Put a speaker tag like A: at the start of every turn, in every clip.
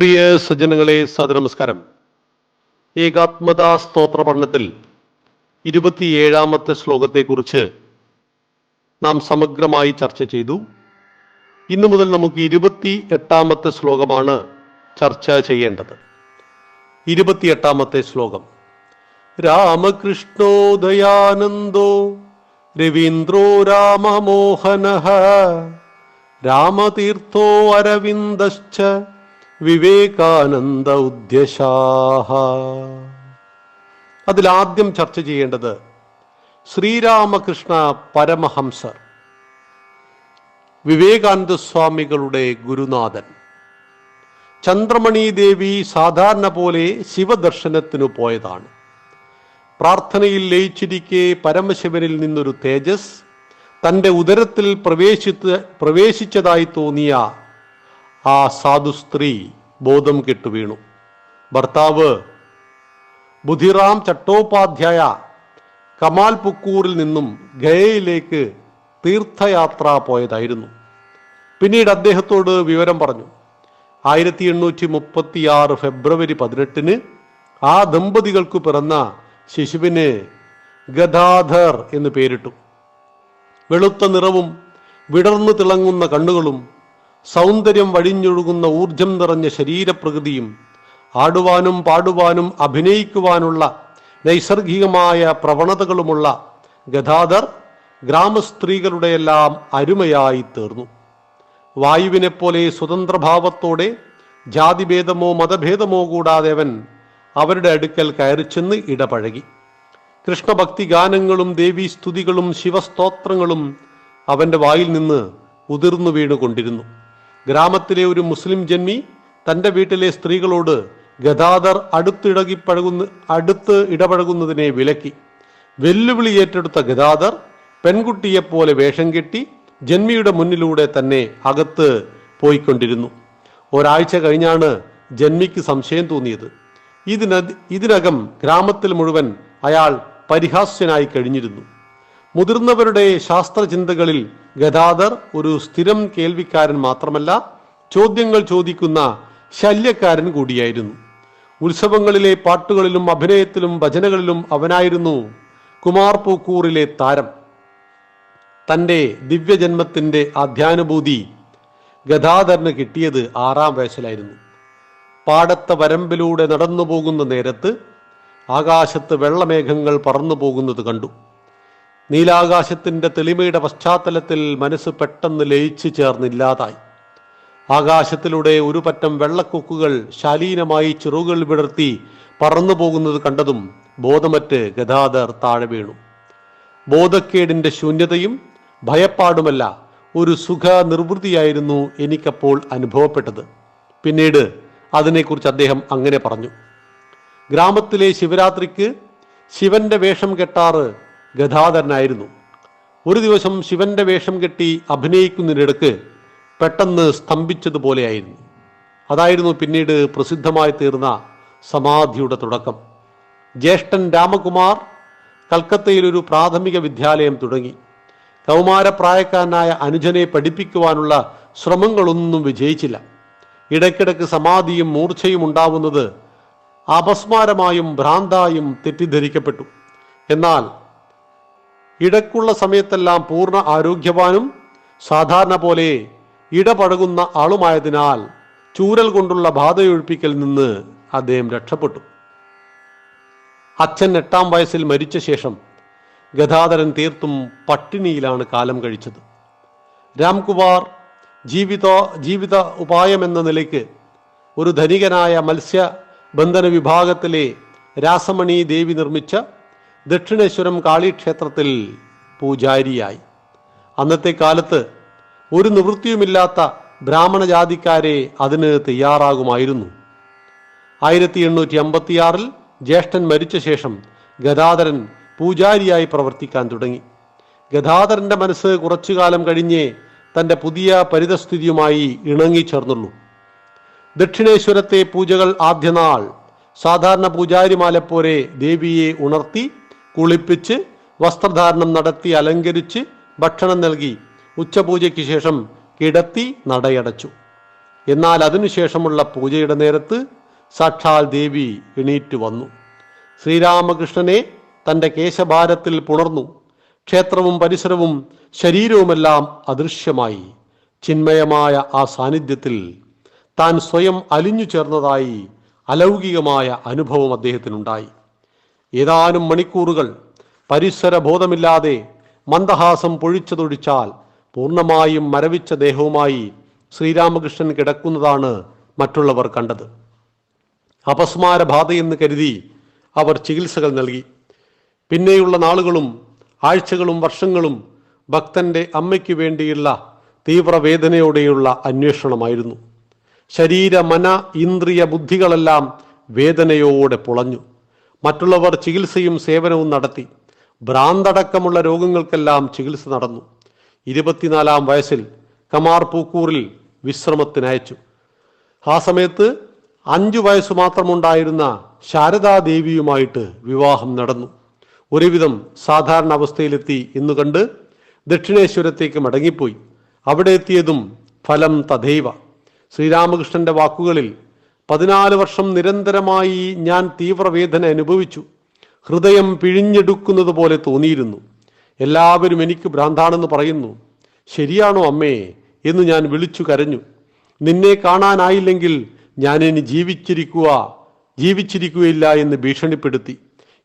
A: പ്രിയ സജ്ജനങ്ങളെ സദനമസ്കാരം ഏകാത്മതാ സ്തോത്ര പഠനത്തിൽ ഇരുപത്തിയേഴാമത്തെ ശ്ലോകത്തെക്കുറിച്ച് നാം സമഗ്രമായി ചർച്ച ചെയ്തു. ഇന്നു മുതൽ നമുക്ക് ഇരുപത്തി എട്ടാമത്തെ ശ്ലോകമാണ് ചർച്ച ചെയ്യേണ്ടത്. ഇരുപത്തിയെട്ടാമത്തെ ശ്ലോകം. രാമകൃഷ്ണോ ദയാനന്ദോ രവീന്ദ്രോ രാമമോഹന രാമതീർത്ഥോ അരവിന്ദശ്ച വിവേകാനന്ദ ഉദ്യശാഹ അതിലാദ്യം ചർച്ച ചെയ്യേണ്ടത് ശ്രീരാമകൃഷ്ണ പരമഹംസർ വിവേകാനന്ദ സ്വാമികളുടെ ഗുരുനാഥൻ. ചന്ദ്രമണി ദേവി സാധാരണ പോലെ ശിവദർശനത്തിനു പോയതാണ്. പ്രാർത്ഥനയിൽ ലയിച്ചിരിക്കെ പരമശിവനിൽ നിന്നൊരു തേജസ് തന്റെ ഉദരത്തിൽ പ്രവേശിച്ച പ്രവേശിച്ചതായി തോന്നിയ ആ സാധു സ്ത്രീ. ബോധം കെട്ടു വീണു. ഭർത്താവ് ബുധിറാം ചട്ടോപാധ്യായ കമാൽ പുക്കൂറിൽ നിന്നും ഗയയിലേക്ക് തീർത്ഥയാത്ര പോയതായിരുന്നു. പിന്നീട് അദ്ദേഹത്തോട് വിവരം പറഞ്ഞു. ആയിരത്തി എണ്ണൂറ്റി മുപ്പത്തി ആറ് ഫെബ്രുവരി പതിനെട്ടിന് ആ ദമ്പതികൾക്ക് പിറന്ന ശിശുവിന് ഗദാധർ എന്ന് പേരിട്ടു. വെളുത്ത നിറവും വിടർന്നു തിളങ്ങുന്ന കണ്ണുകളും സൗന്ദര്യം വഴിഞ്ഞൊഴുകുന്ന ഊർജം നിറഞ്ഞ ശരീരപ്രകൃതിയും ആടുവാനും പാടുവാനും അഭിനയിക്കുവാനുള്ള നൈസർഗികമായ പ്രവണതകളുമുള്ള ഗതാധർ ഗ്രാമസ്ത്രീകളുടെയെല്ലാം അരുമയായി തീർന്നു. വായുവിനെപ്പോലെ സ്വതന്ത്രഭാവത്തോടെ ജാതിഭേദമോ മതഭേദമോ കൂടാതെ അവൻ അവരുടെ അടുക്കൽ കയറി കയറിച്ചെന്ന് ഇടപഴകി. കൃഷ്ണഭക്തി ഗാനങ്ങളും ദേവീ സ്തുതികളും ശിവസ്തോത്രങ്ങളും അവന്റെ വായിൽ നിന്ന് ഉതിർന്നു വീണുകൊണ്ടിരുന്നു. ഗ്രാമത്തിലെ ഒരു മുസ്ലിം ജന്മി തന്റെ വീട്ടിലെ സ്ത്രീകളോട് ഗദാദർ അടുത്തിടകി പഴകുന്ന അടുത്ത് ഇടപഴകുന്നതിനെ വിലക്കി. വെല്ലുവിളി ഏറ്റെടുത്ത ഗദാദർ പെൺകുട്ടിയെപ്പോലെ വേഷം കെട്ടി ജന്മിയുടെ മുന്നിലൂടെ തന്നെ അകത്ത് പോയിക്കൊണ്ടിരുന്നു. ഒരാഴ്ച കഴിഞ്ഞാണ് ജന്മിക്ക് സംശയം തോന്നിയത്. ഇതിന ഇതിനകം ഗ്രാമത്തിൽ മുഴുവൻ അയാൾ പരിഹാസ്യനായി കഴിഞ്ഞിരുന്നു. മുതിർന്നവരുടെ ശാസ്ത്രചിന്തകളിൽ ഗദാദർ ഒരു സ്ഥിരം കേൾവിക്കാരൻ മാത്രമല്ല ചോദ്യങ്ങൾ ചോദിക്കുന്ന ശല്യക്കാരൻ കൂടിയായിരുന്നു. ഉത്സവങ്ങളിലെ പാട്ടുകളിലും അഭിനയത്തിലും ഭജനകളിലും അവനായിരുന്നു കുമാർ പൂക്കൂറിലെ താരം. തന്റെ ദിവ്യജന്മത്തിന്റെ ആധ്യാനുഭൂതി ഗദാധരന് കിട്ടിയത് ആറാം വയസ്സിലായിരുന്നു. പാടത്ത വരമ്പിലൂടെ നടന്നു പോകുന്ന നേരത്ത് ആകാശത്ത് വെള്ളമേഘങ്ങൾ പറന്നു പോകുന്നത് കണ്ടു. നീലാകാശത്തിന്റെ തെളിമയുടെ പശ്ചാത്തലത്തിൽ മനസ്സ് പെട്ടെന്ന് ലയിച്ചു ചേർന്നില്ലാതായി. ആകാശത്തിലൂടെ ഒരു പറ്റം വെള്ളക്കൊക്കുകൾ ശാലീനമായി ചിറുകൾ വിടർത്തി പറന്നു പോകുന്നത് കണ്ടതും ബോധമറ്റ് ഗദാധർ താഴെ വീണു. ബോധക്കേടിന്റെ ശൂന്യതയും ഭയപ്പാടുമല്ല ഒരു സുഖ നിർവൃതിയായിരുന്നു എനിക്കപ്പോൾ അനുഭവപ്പെട്ടത്. പിന്നീട് അതിനെക്കുറിച്ച് അദ്ദേഹം അങ്ങനെ പറഞ്ഞു. ഗ്രാമത്തിലെ ശിവരാത്രിക്ക് ശിവന്റെ വേഷം കെട്ടാറ് ഗദാധരനായിരുന്നു. ഒരു ദിവസം ശിവന്റെ വേഷം കെട്ടി അഭിനയിക്കുന്നതിനിടക്ക് പെട്ടെന്ന് സ്തംഭിച്ചതുപോലെയായിരുന്നു. അതായിരുന്നു പിന്നീട് പ്രസിദ്ധമായി തീർന്ന സമാധിയുടെ തുടക്കം. ജ്യേഷ്ഠൻ രാമകുമാർ കൽക്കത്തയിൽ ഒരു പ്രാഥമിക വിദ്യാലയം തുടങ്ങി. കൗമാരപ്രായക്കാരനായ അനുജനെ പഠിപ്പിക്കുവാനുള്ള ശ്രമങ്ങളൊന്നും വിജയിച്ചില്ല. ഇടയ്ക്കിടയ്ക്ക് സമാധിയും മൂർച്ചയും ഉണ്ടാവുന്നത് അപസ്മാരമായും ഭ്രാന്തായും തെറ്റിദ്ധരിക്കപ്പെട്ടു. എന്നാൽ ഇടയ്ക്കുള്ള സമയത്തെല്ലാം പൂർണ ആരോഗ്യവാനും സാധാരണ പോലെ ഇടപഴകുന്ന ആളുമായതിനാൽ ചൂരൽ കൊണ്ടുള്ള ബാധയൊഴിപ്പിക്കൽ നിന്ന് അദ്ദേഹം രക്ഷപ്പെട്ടു. അച്ഛൻ എട്ടാം വയസ്സിൽ മരിച്ച ശേഷം ഗതാധരൻ തീർത്തും പട്ടിണിയിലാണ് കാലം കഴിച്ചത്. രാംകുമാർ ജീവിത ജീവിത ഉപായമെന്ന നിലയ്ക്ക് ഒരു ധനികനായ മത്സ്യബന്ധന വിഭാഗത്തിലെ രാസമണി ദേവി നിർമ്മിച്ച ദക്ഷിണേശ്വരം കാളിക്ഷേത്രത്തിൽ പൂജാരിയായി. അന്നത്തെ കാലത്ത് ഒരു നിവൃത്തിയുമില്ലാത്ത ബ്രാഹ്മണ ജാതിക്കാരെ അതിന് തയ്യാറാകുമായിരുന്നു. ആയിരത്തി എണ്ണൂറ്റി അമ്പത്തിയാറിൽ ജ്യേഷ്ഠൻ മരിച്ച ശേഷം ഗദാധരൻ പൂജാരിയായി പ്രവർത്തിക്കാൻ തുടങ്ങി. ഗദാധരന്റെ മനസ്സ് കുറച്ചു കാലം കഴിഞ്ഞേ തന്റെ പുതിയ പരിതസ്ഥിതിയുമായി ഇണങ്ങിച്ചേർന്നുള്ളൂ ദക്ഷിണേശ്വരത്തെ പൂജകൾ ആദ്യനാൾ സാധാരണ പൂജാരിമാലെ പോലെ ദേവിയെ ഉണർത്തി കുളിപ്പിച്ച് വസ്ത്രധാരണം നടത്തി അലങ്കരിച്ച് ഭക്ഷണം നൽകി ഉച്ചപൂജയ്ക്ക് ശേഷം കിടത്തി നടയടച്ചു. എന്നാൽ അതിനുശേഷമുള്ള പൂജയുടെ നേരത്ത് സാക്ഷാൽ ദേവി എണീറ്റ് വന്നു. ശ്രീരാമകൃഷ്ണനെ തന്റെ കേശഭാരത്തിൽ പുണർന്നു. ക്ഷേത്രവും പരിസരവും ശരീരവുമെല്ലാം അദൃശ്യമായി. ചിന്മയമായ ആ സാന്നിധ്യത്തിൽ താൻ സ്വയം അലിഞ്ഞു ചേർന്നതായി അലൗകികമായ അനുഭവം അദ്ദേഹത്തിനുണ്ടായി. ഏതാനും മണിക്കൂറുകൾ പരിസര ബോധമില്ലാതെ മന്ദഹാസം പൊഴിച്ചതൊഴിച്ചാൽ പൂർണമായും മരവിച്ച ദേഹവുമായി ശ്രീരാമകൃഷ്ണൻ കിടക്കുന്നതാണ് മറ്റുള്ളവർ കണ്ടത്. അപസ്മാര ബാധയെന്ന് കരുതി അവർ ചികിത്സകൾ നൽകി. പിന്നെയുള്ള നാളുകളും ആഴ്ചകളും വർഷങ്ങളും ഭക്തന്റെ അമ്മയ്ക്ക് വേണ്ടിയുള്ള തീവ്രവേദനയോടെയുള്ള അന്വേഷണമായിരുന്നു. ശരീര മന ഇന്ദ്രിയ ബുദ്ധികളെല്ലാം വേദനയോടെ പുളഞ്ഞു. മറ്റുള്ളവർ ചികിത്സയും സേവനവും നടത്തി. ഭ്രാന്തടക്കമുള്ള രോഗങ്ങൾക്കെല്ലാം ചികിത്സ നടന്നു. ഇരുപത്തിനാലാം വയസ്സിൽ കമാർ പൂക്കൂറിൽ വിശ്രമത്തിനയച്ചു. ആ സമയത്ത് അഞ്ചു വയസ്സ് മാത്രമുണ്ടായിരുന്ന ശാരദാദേവിയുമായിട്ട് വിവാഹം നടന്നു. ഒരുവിധം സാധാരണ അവസ്ഥയിലെത്തി ഇന്ന് കണ്ട് ദക്ഷിണേശ്വരത്തേക്ക് മടങ്ങിപ്പോയി. അവിടെ എത്തിയതും ഫലം തഥൈവ. ശ്രീരാമകൃഷ്ണന്റെ വാക്കുകളിൽ പതിനാല് വർഷം നിരന്തരമായി ഞാൻ തീവ്രവേദന അനുഭവിച്ചു. ഹൃദയം പിഴിഞ്ഞെടുക്കുന്നത് പോലെ തോന്നിയിരുന്നു. എല്ലാവരും എനിക്ക് ഭ്രാന്താണെന്ന് പറയുന്നു. ശരിയാണോ അമ്മേ എന്ന് ഞാൻ വിളിച്ചു കരഞ്ഞു. നിന്നെ കാണാനായില്ലെങ്കിൽ ഞാൻ ഇനി ജീവിച്ചിരിക്കുക ജീവിച്ചിരിക്കുകയില്ല എന്ന് ഭീഷണിപ്പെടുത്തി.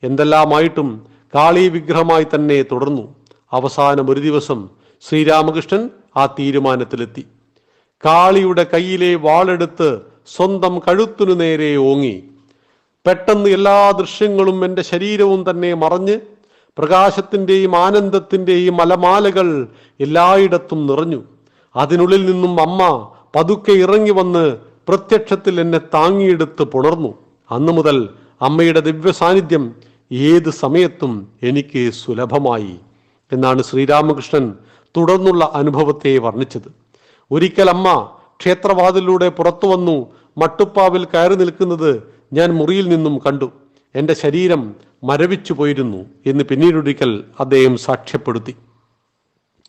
A: എന്തെല്ലാമായിട്ടും കാളി വിഗ്രഹമായി തന്നെ തുടർന്നു. അവസാനം ഒരു ദിവസം ശ്രീരാമകൃഷ്ണൻ ആ തീരുമാനത്തിലെത്തി. കാളിയുടെ കയ്യിലെ വാളെടുത്ത് സ്വന്തം കഴുത്തിനു നേരെ ഓങ്ങി. പെട്ടെന്ന് എല്ലാ ദൃശ്യങ്ങളും എന്റെ ശരീരവും തന്നെ മറഞ്ഞ് പ്രകാശത്തിന്റെയും ആനന്ദത്തിന്റെയും മലമാലകൾ എല്ലായിടത്തും നിറഞ്ഞു. അതിനുള്ളിൽ നിന്നും അമ്മ പതുക്കെ ഇറങ്ങി വന്ന് പ്രത്യക്ഷത്തിൽ എന്നെ താങ്ങിയെടുത്ത് പുണർന്നു. അന്നു മുതൽ അമ്മയുടെ ദിവ്യ സാന്നിധ്യം ഏത് സമയത്തും എനിക്ക് സുലഭമായി എന്നാണ് ശ്രീരാമകൃഷ്ണൻ തുടർന്നുള്ള അനുഭവത്തെ വർണിച്ചത്. ഒരിക്കൽ അമ്മ ക്ഷേത്രവാതിലൂടെ പുറത്തു വന്നു മട്ടുപ്പാവിൽ കയറി നിൽക്കുന്നത് ഞാൻ മുറിയിൽ നിന്നും കണ്ടു. എന്റെ ശരീരം മരവിച്ചു പോയിരുന്നു എന്ന് പിന്നീടൊരിക്കൽ അദ്ദേഹം സാക്ഷ്യപ്പെടുത്തി.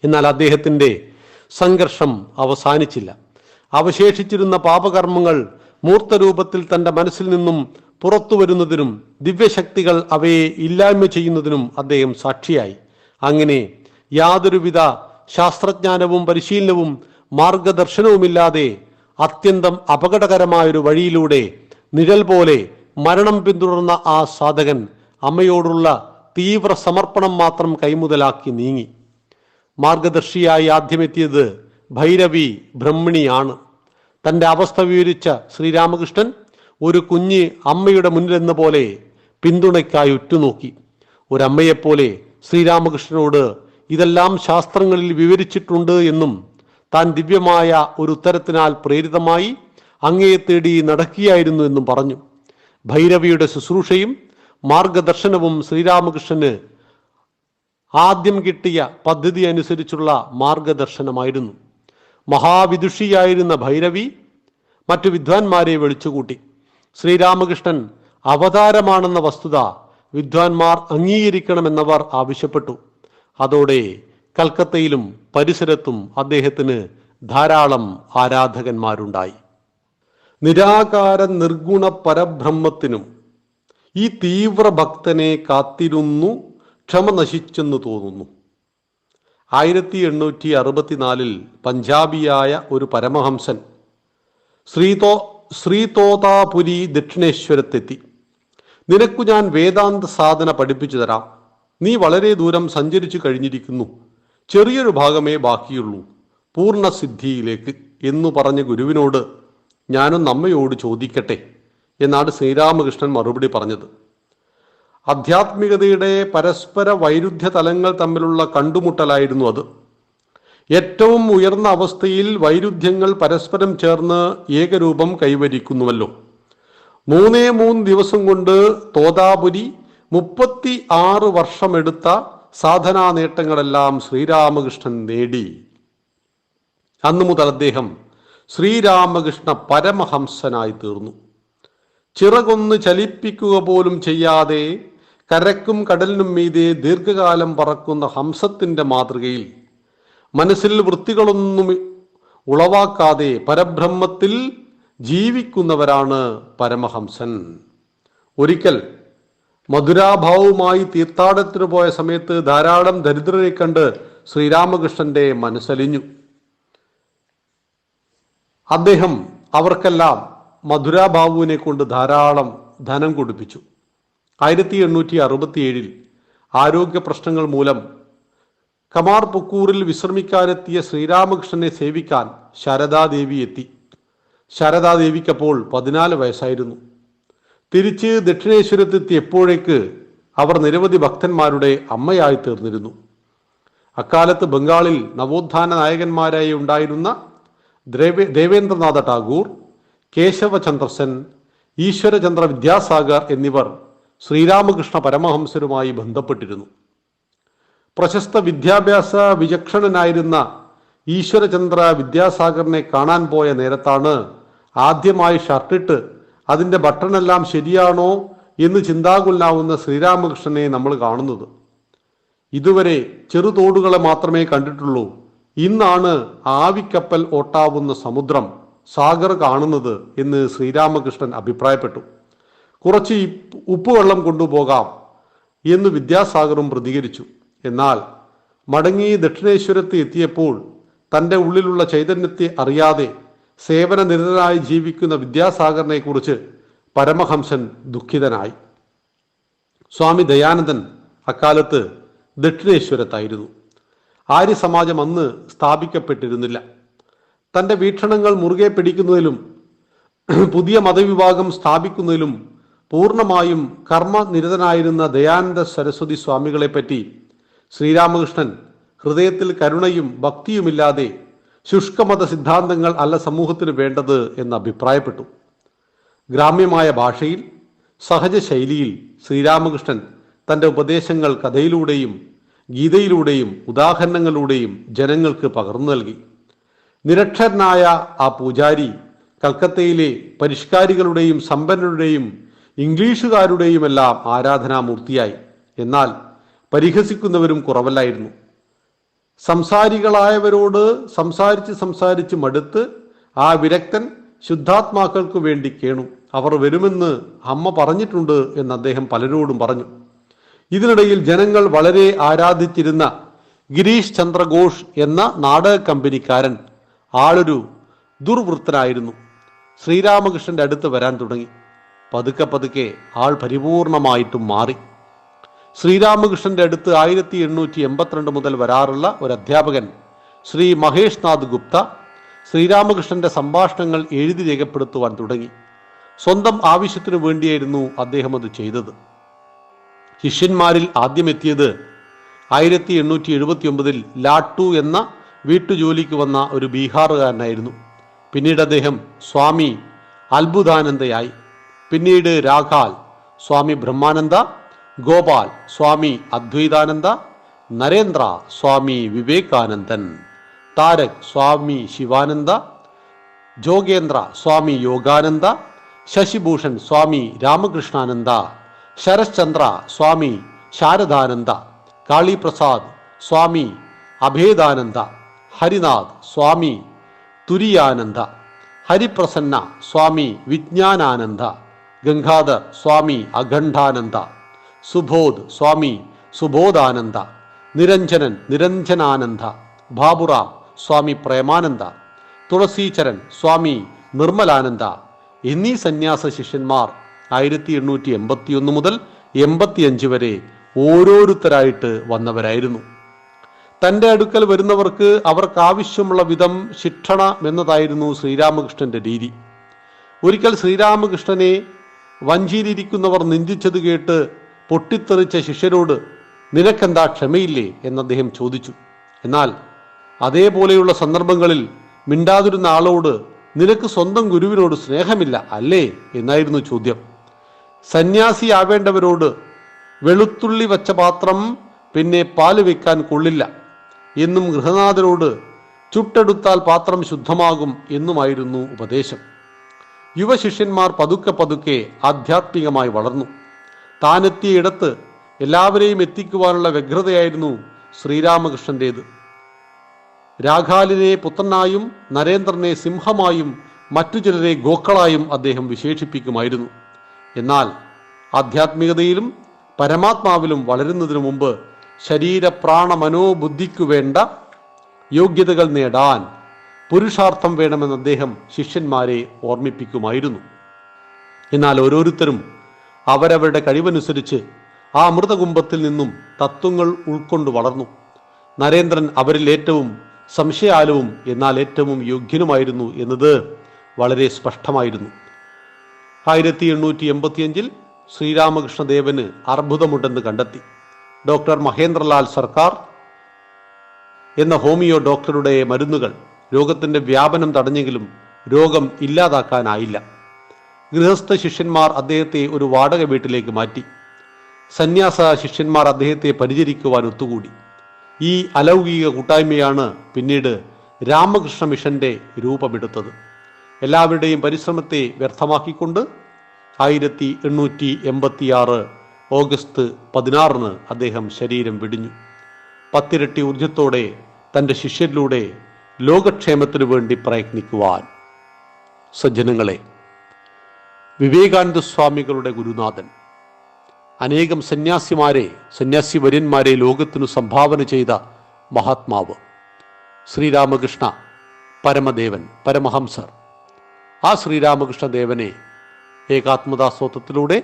A: എന്നാൽ അദ്ദേഹത്തിന്റെ സംഘർഷം അവസാനിച്ചില്ല. അവശേഷിച്ചിരുന്ന പാപകർമ്മങ്ങൾ മൂർത്തരൂപത്തിൽ തന്റെ മനസ്സിൽ നിന്നും പുറത്തു വരുന്നതിനും ദിവ്യശക്തികൾ അവയെ ഇല്ലായ്മ ചെയ്യുന്നതിനും അദ്ദേഹം സാക്ഷിയായി. അങ്ങനെ യാതൊരുവിധ ശാസ്ത്രജ്ഞാനവും പരിശീലനവും മാർഗദർശനവുമില്ലാതെ അത്യന്തം അപകടകരമായൊരു വഴിയിലൂടെ നിഴൽ പോലെ മരണം പിന്തുടർന്ന ആ സാധകൻ അമ്മയോടുള്ള തീവ്ര സമർപ്പണം മാത്രം കൈമുതലാക്കി നീങ്ങി. മാർഗദർശിയായി ആദ്യമെത്തിയത് ഭൈരവി ബ്രഹ്മിണിയാണ്. തന്റെ അവസ്ഥ വിവരിച്ച ശ്രീരാമകൃഷ്ണൻ ഒരു കുഞ്ഞ് അമ്മയുടെ മുന്നിലെന്ന പോലെ പിന്തുണയ്ക്കായി ഉറ്റുനോക്കി. ഒരമ്മയെപ്പോലെ ശ്രീരാമകൃഷ്ണനോട് ഇതെല്ലാം ശാസ്ത്രങ്ങളിൽ വിവരിച്ചിട്ടുണ്ട് എന്നും താൻ ദിവ്യമായ ഒരു ഉത്തരത്തിനാൽ പ്രേരിതമായി അങ്ങയെ തേടി നടക്കുകയായിരുന്നു എന്നും പറഞ്ഞു. ഭൈരവിയുടെ ശുശ്രൂഷയും മാർഗദർശനവും ശ്രീരാമകൃഷ്ണന് ആദ്യം കിട്ടിയ പദ്ധതി അനുസരിച്ചുള്ള മാർഗദർശനമായിരുന്നു. മഹാവിദുഷിയായിരുന്ന ഭൈരവി മറ്റു വിദ്വാൻമാരെ വിളിച്ചുകൂട്ടി. ശ്രീരാമകൃഷ്ണൻ അവതാരമാണെന്ന വസ്തുത വിദ്വാൻമാർ അംഗീകരിക്കണമെന്നവർ ആവശ്യപ്പെട്ടു. അതോടെ കൽക്കത്തയിലും പരിസരത്തും അദ്ദേഹത്തിന് ധാരാളം ആരാധകന്മാരുണ്ടായി. നിരാകാര നിർഗുണ പരബ്രഹ്മത്തിനും ഈ തീവ്ര ഭക്തനെ കാത്തിരുന്നു ക്ഷമ നശിച്ചെന്ന് തോന്നുന്നു. ആയിരത്തി എണ്ണൂറ്റി അറുപത്തിനാലിൽ പഞ്ചാബിയായ ഒരു പരമഹംസൻ ശ്രീതോ ശ്രീതോതാപുരി ദക്ഷിണേശ്വരത്തെത്തി. നിനക്കു ഞാൻ വേദാന്ത സാധന പഠിപ്പിച്ചു തരാം. നീ വളരെ ദൂരം സഞ്ചരിച്ചു കഴിഞ്ഞിരിക്കുന്നു. ചെറിയൊരു ഭാഗമേ ബാക്കിയുള്ളൂ. പൂർണസിദ്ധിയിലേക്ക് എന്നു പറഞ്ഞ ഗുരുവിനോട് ഞാനും നമ്മയോട് ചോദിക്കട്ടെ എന്നാണ് ശ്രീരാമകൃഷ്ണൻ മറുപടി പറഞ്ഞത്. ആധ്യാത്മികതയുടെ പരസ്പര വൈരുദ്ധ്യ തലങ്ങൾ തമ്മിലുള്ള കണ്ടുമുട്ടലായിരുന്നു അത്. ഏറ്റവും ഉയർന്ന അവസ്ഥയിൽ വൈരുദ്ധ്യങ്ങൾ പരസ്പരം ചേർന്ന് ഏകരൂപം കൈവരിക്കുന്നുവല്ലോ. മൂന്നേ മൂന്ന് ദിവസം കൊണ്ട് തോതാപുരി മുപ്പത്തി ആറ് വർഷമെടുത്ത സാധനാ നേട്ടങ്ങളെല്ലാം ശ്രീരാമകൃഷ്ണൻ നേടി. അന്നു മുതൽ അദ്ദേഹം ശ്രീരാമകൃഷ്ണ പരമഹംസനായി തീർന്നു. ചിറകൊന്ന് ചലിപ്പിക്കുക പോലും ചെയ്യാതെ കരക്കും കടലിനും മീതെ ദീർഘകാലം പറക്കുന്ന ഹംസത്തിന്റെ മാതൃകയിൽ മനസ്സിൽ വൃത്തികളൊന്നും ഉളവാക്കാതെ പരബ്രഹ്മത്തിൽ ജീവിക്കുന്നവരാണ് പരമഹംസൻ. ഒരിക്കൽ മധുരാഭാവുമായി തീർത്ഥാടനത്തിന് പോയ സമയത്ത് ധാരാളം ദരിദ്രരെ കണ്ട് ശ്രീരാമകൃഷ്ണന്റെ മനസ്സലിഞ്ഞു. അദ്ദേഹം അവർക്കെല്ലാം മധുരാഭാവുവിനെ കൊണ്ട് ധാരാളം ധനം കൊടുപ്പിച്ചു. ആയിരത്തി എണ്ണൂറ്റി അറുപത്തിയേഴിൽ ആരോഗ്യ പ്രശ്നങ്ങൾ മൂലം കമാർ പുക്കൂറിൽ വിശ്രമിക്കാനെത്തിയ ശ്രീരാമകൃഷ്ണനെ സേവിക്കാൻ ശാരദാദേവി എത്തി. ശാരദാദേവിക്കപ്പോൾ പതിനാല് വയസ്സായിരുന്നു. തിരിച്ച് ദക്ഷിണേശ്വരത്തെത്തിയപ്പോഴേക്ക് അവർ നിരവധി ഭക്തന്മാരുടെ അമ്മയായി തീർന്നിരുന്നു. അക്കാലത്ത് ബംഗാളിൽ നവോത്ഥാന നായകന്മാരായി ഉണ്ടായിരുന്ന ദേവേന്ദ്രനാഥ ടാഗൂർ കേശവചന്ദ്രസൻ ഈശ്വരചന്ദ്ര വിദ്യാസാഗർ എന്നിവർ ശ്രീരാമകൃഷ്ണ പരമഹംസരുമായി ബന്ധപ്പെട്ടിരുന്നു. പ്രശസ്ത വിദ്യാഭ്യാസ വിചക്ഷണനായിരുന്ന ഈശ്വരചന്ദ്ര വിദ്യാസാഗറിനെ കാണാൻ പോയ നേരത്താണ് ആദ്യമായി ഷർട്ടിട്ട് അതിന്റെ ബട്ടണെല്ലാം ശരിയാണോ എന്ന് ചിന്താകുലനാവുന്ന ശ്രീരാമകൃഷ്ണനെ നമ്മൾ കാണുന്നത്. ഇതുവരെ ചെറുതോടുകളെ മാത്രമേ കണ്ടിട്ടുള്ളൂ. ഇന്നാണ് ആവിക്കപ്പൽ ഓട്ടാവുന്ന സമുദ്രം സാഗർ കാണുന്നത് എന്ന് ശ്രീരാമകൃഷ്ണൻ അഭിപ്രായപ്പെട്ടു. കുറച്ച് ഉപ്പുവെള്ളം കൊണ്ടുപോകാം എന്ന് വിദ്യാസാഗറും പ്രതികരിച്ചു. എന്നാൽ മടങ്ങി ദക്ഷിണേശ്വരത്ത് എത്തിയപ്പോൾ തന്റെ ഉള്ളിലുള്ള ചൈതന്യത്തെ അറിയാതെ സേവനനിരതനായി ജീവിക്കുന്ന വിദ്യാസാഗറിനെ കുറിച്ച് പരമഹംസൻ ദുഃഖിതനായി. സ്വാമി ദയാനന്ദൻ അക്കാലത്ത് ദക്ഷിണേശ്വരത്തായിരുന്നു. ആര്യസമാജം അന്ന് സ്ഥാപിക്കപ്പെട്ടിരുന്നില്ല. തന്റെ വീക്ഷണങ്ങൾ മുറുകെ പിടിക്കുന്നതിലും പുതിയ മതവിഭാഗം സ്ഥാപിക്കുന്നതിലും പൂർണമായും കർമ്മനിരതനായിരുന്ന ദയാനന്ദ സരസ്വതി സ്വാമികളെപ്പറ്റി ശ്രീരാമകൃഷ്ണൻ ഹൃദയത്തിൽ കരുണയും ഭക്തിയുമില്ലാതെ ശുഷ്കമത സിദ്ധാന്തങ്ങൾ അല്ല സമൂഹത്തിന് വേണ്ടത് എന്ന് അഭിപ്രായപ്പെട്ടു. ഗ്രാമ്യമായ ഭാഷയിൽ സഹജ ശൈലിയിൽ ശ്രീരാമകൃഷ്ണൻ തന്റെ ഉപദേശങ്ങൾ കഥയിലൂടെയും ഗീതയിലൂടെയും ഉദാഹരണങ്ങളിലൂടെയും ജനങ്ങൾക്ക് പകർന്നു നൽകി. നിരക്ഷരനായ ആ പൂജാരി കൽക്കത്തയിലെ പരിഷ്കാരികളുടെയും സമ്പന്നരുടെയും ഇംഗ്ലീഷുകാരുടെയുമെല്ലാം ആരാധനാമൂർത്തിയായി. എന്നാൽ പരിഹസിക്കുന്നവരും കുറവല്ലായിരുന്നു. സംസാരികളായവരോട് സംസാരിച്ച് സംസാരിച്ച് മടുത്ത് ആ വിരക്തൻ ശുദ്ധാത്മാക്കൾക്ക് വേണ്ടി കേണു. അവർ വരുമെന്ന് അമ്മ പറഞ്ഞിട്ടുണ്ട് എന്ന് അദ്ദേഹം പലരോടും പറഞ്ഞു. ഇതിനിടയിൽ ജനങ്ങൾ വളരെ ആരാധിച്ചിരുന്ന ഗിരീഷ് ചന്ദ്രഘോഷ് എന്ന നാടക കമ്പനിക്കാരൻ ആളൊരു ദുർവൃത്തനായിരുന്നു. ശ്രീരാമകൃഷ്ണന്റെ അടുത്ത് വരാൻ തുടങ്ങി. പതുക്കെ പതുക്കെ ആൾ പരിപൂർണമായിട്ടും മാറി. ശ്രീരാമകൃഷ്ണന്റെ അടുത്ത് ആയിരത്തി എണ്ണൂറ്റി എൺപത്തിരണ്ട് മുതൽ വരാറുള്ള ഒരു അധ്യാപകൻ ശ്രീ മഹേഷ് നാഥ് ഗുപ്ത ശ്രീരാമകൃഷ്ണന്റെ സംഭാഷണങ്ങൾ എഴുതി രേഖപ്പെടുത്തുവാൻ തുടങ്ങി. സ്വന്തം ആവശ്യത്തിനു വേണ്ടിയായിരുന്നു അദ്ദേഹം അത് ചെയ്തത്. ശിഷ്യന്മാരിൽ ആദ്യമെത്തിയത് ആയിരത്തി എണ്ണൂറ്റി എഴുപത്തി ഒമ്പതിൽ ലാട്ടു എന്ന വീട്ടുജോലിക്ക് വന്ന ഒരു ബീഹാറുകാരനായിരുന്നു. പിന്നീട് അദ്ദേഹം സ്വാമി അത്ഭുതാനന്ദയായി. പിന്നീട് രാഘാൽ സ്വാമി ബ്രഹ്മാനന്ദ ഗോപാൽ സ്വാമി അദ്വൈതാനന്ദ നരേന്ദ്ര സ്വാമി വിവേകാനന്ദൻ താരക് സ്വാമി ശിവാനന്ദ ജോഗേന്ദ്ര സ്വാമി യോഗാനന്ദ ശശിഭൂഷൺ സ്വാമി രാമകൃഷ്ണാനന്ദ ശരശ്ചന്ദ്ര സ്വാമി ശാരദാനന്ദ കാളിപ്രസാദ് സ്വാമി അഭേദാനന്ദ ഹരിനാഥ് സ്വാമി തുരിയാനന്ദ ഹരിപ്രസന്ന സ്വാമി വിജ്ഞാനാനന്ദ ഗംഗാധർ സ്വാമി അഖണ്ഡാനന്ദ സുബോധ് സ്വാമി സുബോധാനന്ദ നിരഞ്ജനൻ നിരഞ്ജനാനന്ദ ബാബുറാം സ്വാമി പ്രേമാനന്ദ തുളസീചരൻ സ്വാമി നിർമ്മലാനന്ദ എന്നീ സന്യാസ ശിഷ്യന്മാർ ആയിരത്തി എണ്ണൂറ്റി എൺപത്തിയൊന്ന് മുതൽ എൺപത്തിയഞ്ച് വരെ ഓരോരുത്തരായിട്ട് വന്നവരായിരുന്നു. തന്റെ അടുക്കൽ വരുന്നവർക്ക് അവർക്ക് ആവശ്യമുള്ള വിധം ശിക്ഷണം എന്നതായിരുന്നു ശ്രീരാമകൃഷ്ണന്റെ രീതി. ഒരിക്കൽ ശ്രീരാമകൃഷ്ണനെ വഞ്ചിയിലിരിക്കുന്നവർ നിന്ദിച്ചത് കേട്ട് പൊട്ടിത്തെറിച്ച ശിഷ്യരോട് നിനക്കെന്താ ക്ഷമയില്ലേ എന്ന് അദ്ദേഹം ചോദിച്ചു. എന്നാൽ അതേപോലെയുള്ള സന്ദർഭങ്ങളിൽ മിണ്ടാതിരുന്ന ആളോട് നിനക്ക് സ്വന്തം ഗുരുവിനോട് സ്നേഹമില്ല അല്ലേ എന്നായിരുന്നു ചോദ്യം. സന്യാസിയാവേണ്ടവരോട് വെളുത്തുള്ളി വച്ച പാത്രം പിന്നെ പാൽ വെക്കാൻ കൊള്ളില്ല എന്നും ഗൃഹനാഥരോട് ചുട്ടെടുത്താൽ പാത്രം ശുദ്ധമാകും എന്നുമായിരുന്നു ഉപദേശം. യുവശിഷ്യന്മാർ പതുക്കെ പതുക്കെ ആധ്യാത്മികമായി വളർന്നു. താനെത്തിയിടത്ത് എല്ലാവരെയും എത്തിക്കുവാനുള്ള വ്യഗ്രതയായിരുന്നു ശ്രീരാമകൃഷ്ണന്റേത്. രാഘാലിനെ പുത്രനായും നരേന്ദ്രനെ സിംഹമായും മറ്റു ചിലരെ ഗോക്കളായും അദ്ദേഹം വിശേഷിപ്പിക്കുമായിരുന്നു. എന്നാൽ ആധ്യാത്മികതയിലും പരമാത്മാവിലും വളരുന്നതിനു മുമ്പ് ശരീര പ്രാണ മനോബുദ്ധിക്കു വേണ്ട യോഗ്യതകൾ നേടാൻ പുരുഷാർത്ഥം വേണമെന്ന് അദ്ദേഹം ശിഷ്യന്മാരെ ഓർമ്മിപ്പിക്കുമായിരുന്നു. എന്നാൽ ഓരോരുത്തരും അവരവരുടെ കഴിവനുസരിച്ച് ആ അമൃതകുംഭത്തിൽ നിന്നും തത്വങ്ങൾ ഉൾക്കൊണ്ട് വളർന്നു. നരേന്ദ്രൻ അവരിൽ ഏറ്റവും സംശയാലുവും എന്നാൽ ഏറ്റവും യോഗ്യനുമായിരുന്നു എന്നത് വളരെ സ്പഷ്ടമായിരുന്നു. ആയിരത്തി എണ്ണൂറ്റി എൺപത്തിയഞ്ചിൽ ശ്രീരാമകൃഷ്ണദേവന് അർബുദമുണ്ടെന്ന് കണ്ടെത്തി. ഡോക്ടർ മഹേന്ദ്രലാൽ സർക്കാർ എന്ന ഹോമിയോ ഡോക്ടറുടെ മരുന്നുകൾ രോഗത്തിന്റെ വ്യാപനം തടഞ്ഞെങ്കിലും രോഗം ഇല്ലാതാക്കാനായില്ല. ഗൃഹസ്ഥ ശിഷ്യന്മാർ അദ്ദേഹത്തെ ഒരു വാടക വീട്ടിലേക്ക് മാറ്റി. സന്യാസ ശിഷ്യന്മാർ അദ്ദേഹത്തെ പരിചരിക്കുവാൻ ഒത്തുകൂടി. ഈ അലൗകിക കൂട്ടായ്മയാണ് പിന്നീട് രാമകൃഷ്ണ മിഷന്റെ രൂപമെടുത്തത്. എല്ലാവരുടെയും പരിശ്രമത്തെ വ്യർത്ഥമാക്കിക്കൊണ്ട് ആയിരത്തി എണ്ണൂറ്റി എൺപത്തിയാറ് ഓഗസ്റ്റ് പതിനാറിന് അദ്ദേഹം ശരീരം വെടിഞ്ഞു. പത്തിരട്ടി ഊർജത്തോടെ തന്റെ ശിഷ്യരിലൂടെ ലോകക്ഷേമത്തിനു വേണ്ടി പ്രയത്നിക്കുവാൻ. സജ്ജനങ്ങളെ വിവേകാനന്ദ സ്വാമികളുടെ ഗുരുനാഥൻ. അനേകം സന്യാസിമാരെ സന്യാസി വര്യന്മാരെ ലോകത്തിനു സംഭാവന ചെയ്ത മഹാത്മാവ്. ശ്രീരാമകൃഷ്ണ പരമദേവൻ പരമഹംസർ. ആ ശ്രീരാമകൃഷ്ണ ദേവനെ ഏകാത്മതാസ്വത്വത്തിലൂടെ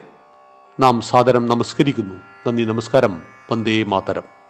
A: നാം സാദരം നമസ്കരിക്കുന്നു. നന്ദി നമസ്കാരം. വന്ദേ മാതരം.